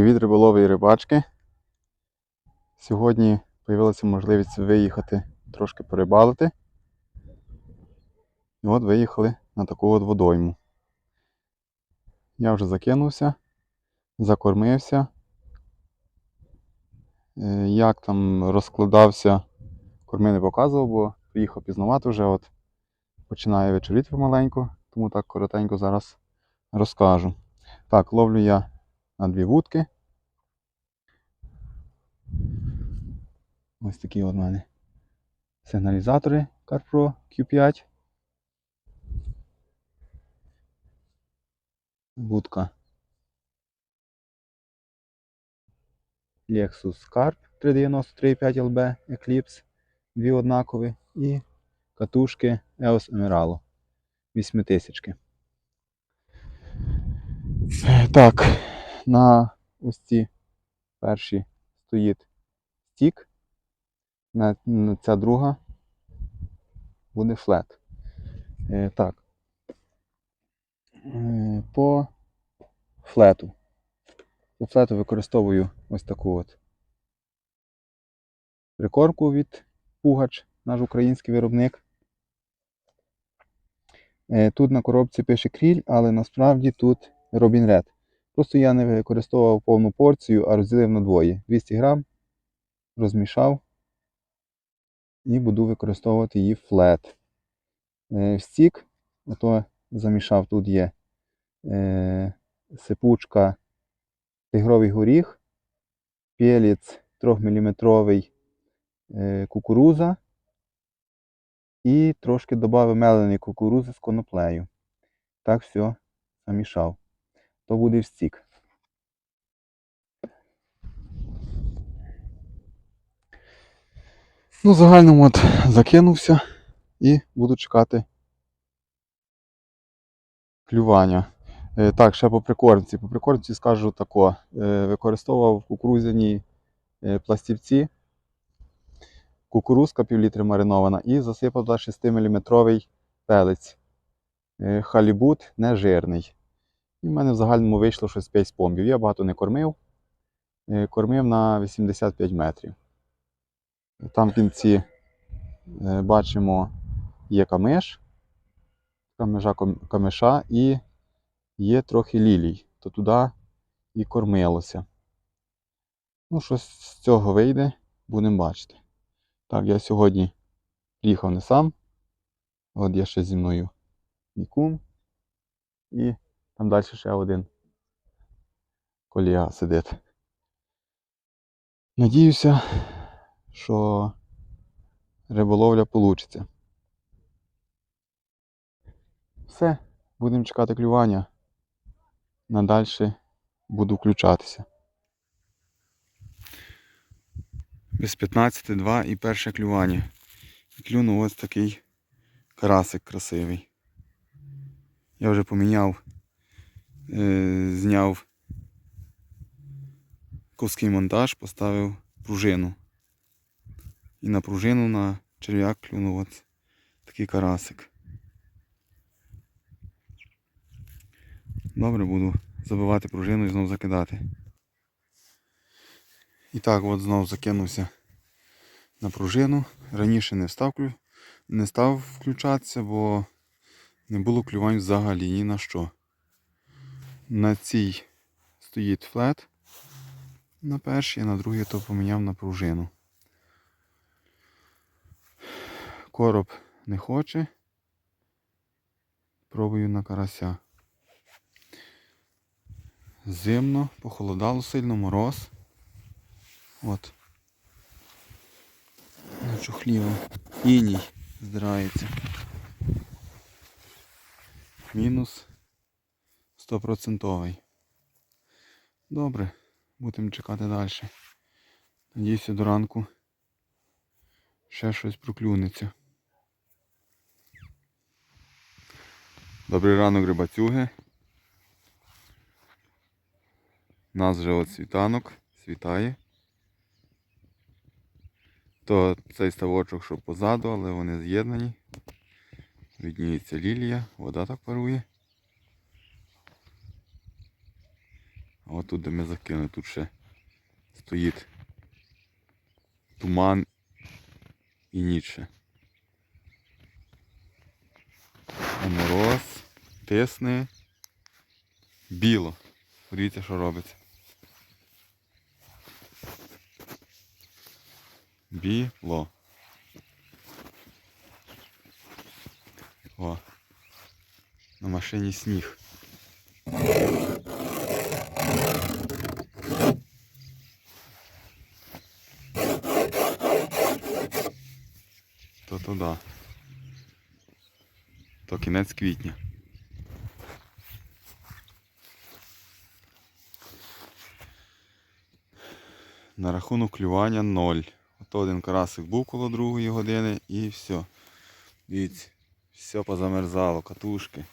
Привіт, риболови і рибачки. Сьогодні з'явилася можливість виїхати трошки порибалити. І от виїхали на таку от водойму. Я вже закинувся, закормився. Е, Як там розкладався, корми не показував, бо приїхав пізнавати вже, от починає вечоріти помаленьку, тому так коротенько зараз розкажу. Так, ловлю я на дві вудки. Ось такі от мене сигналізатори CarPro Q5. Вудка Lexus Carp 393,5 LB Eclipse. Дві однакові. І катушки EOS Emeralo 8000. Так, на ось ці перші стоїть стік, на, на ця друга буде флет. Е, так. Е, по флету. По флету використовую ось таку от прикормку від Пугач, наш український виробник. Е, Тут на коробці пише кріль, але насправді тут Robin Red. Просто я не використовував повну порцію, а розділив на двоє. 200 грам, розмішав і буду використовувати її флет. Е, В стік, ото замішав, тут є е, сипучка тигровий горіх, пелець 3-мм е, кукуруза і трошки додав меленої кукурузи з коноплею. Так все замішав. То буде в стік. Ну, загальному от закинувся і буду чекати клювання. Е, так, ще по прикормці. По прикормці скажу тако. Е, використовував кукурузяні е, пластівці, кукурузка півлітри маринована і засипав 6-мм пелець. Е, халібут нежирний. І в мене в загальному вийшло щось 5 спомбів. Я багато не кормив. Е, Кормив на 85 метрів. Там в кінці е, бачимо є камиш, камежа камиша і є трохи лілій. То туди і кормилося. Ну, щось з цього вийде, будемо бачити. Так, я сьогодні приїхав не сам. От є ще зі мною мій кум. І там далі ще один колега сидить. Надіюся, що риболовля вийде. Все, будемо чекати клювання. Надальше буду включатися. Без 15-2 і перше клювання. І клюнув ось такий карасик красивий. Я вже поміняв, е, зняв ковський монтаж, поставив пружину. І на пружину на черв'як клюнув от такий карасик. Добре, буду забивати пружину і знову закидати. І так от знову закинувся на пружину. Раніше не став, не став включатися, бо не було клювань взагалі ні на що. На цій стоїть флет на першій, а на другій то поміняв на пружину. Короб не хоче. Пробую на карася. Зимно, похолодало сильно мороз. От. На чухліво. Іній здирається. Мінус стопроцентовий. Добре, будемо чекати далі. Надіюся, до ранку ще щось проклюнеться. Добрий ранок, рибацюги. У нас вже от світанок, світає. То цей ставочок, що позаду, але вони з'єднані. Відніється лілія, вода так парує. От тут, де ми закинули, тут ще стоїть туман і ніч. ще. А мороз тисне біло. Дивіться, що робиться. Біло. О. На машині сніг. То да. То кінець квітня. На рахунок клювання ноль. Ото один карасик був коло другої години і все. Дивіться, все позамерзало, катушки.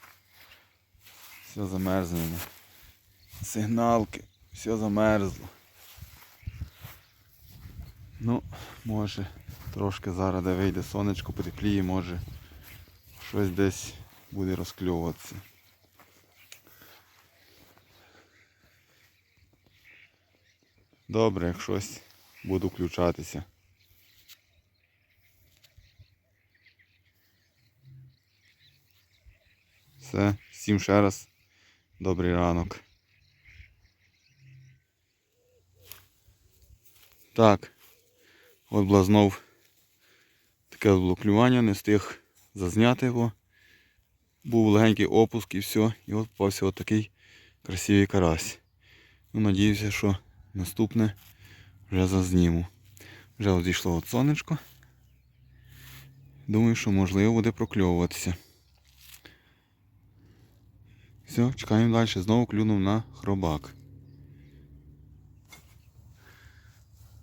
Все замерзнено. Сигналки, все замерзло. Ну, може, трошки зараз де вийде сонечко, потепліє, може щось десь буде розкльовуватися. Добре, як щось буду включатися. Все, всім ще раз добрий ранок. Так, от була знов таке було клювання, не встиг зазняти його. Був легенький опуск і все. І от попався от красивий карась. Ну, надіюся, що наступне вже зазніму. Вже от зійшло от сонечко. Думаю, що можливо буде прокльовуватися. Все, чекаємо далі. Знову клюнув на хробак.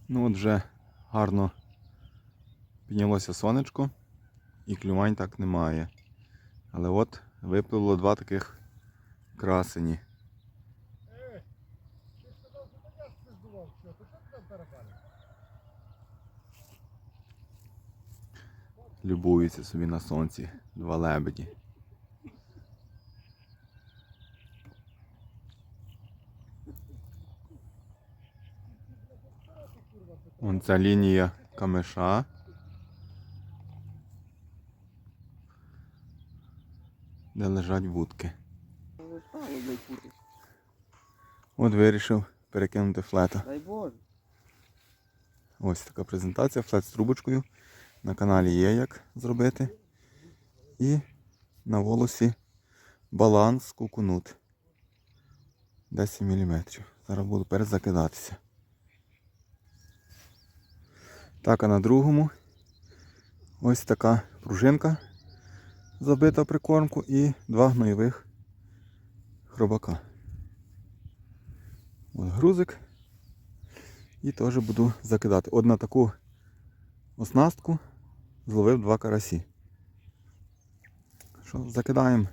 Ну от вже гарно піднялося сонечко і клювань так немає. Але от випливло два таких красені. Любуються собі на сонці два лебеді. Вон ця лінія камеша. Де лежать вудки. От вирішив перекинути флета. Дай Боже. Ось така презентація, флет з трубочкою. На каналі є як зробити. І на волосі баланс кукунут. 10 мм. Зараз буду перезакидатися. Так, а на другому ось така пружинка забита прикормку і два гнойових хробака. От грузик. І теж буду закидати. От на таку оснастку зловив два карасі. Що, закидаємо.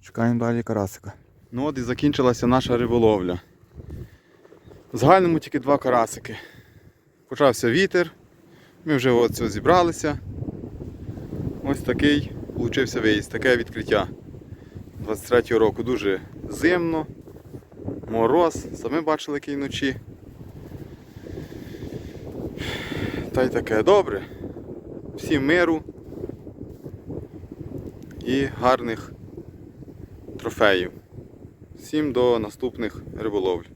Чекаємо далі карасика. Ну от і закінчилася наша риболовля. В загальному тільки два карасики. Почався вітер. Ми вже все зібралися. Ось такий получився виїзд, таке відкриття 23-го року. Дуже зимно, мороз, самі бачили який вночі. Та й таке добре. Всім миру і гарних трофеїв. Всім до наступних риболовль.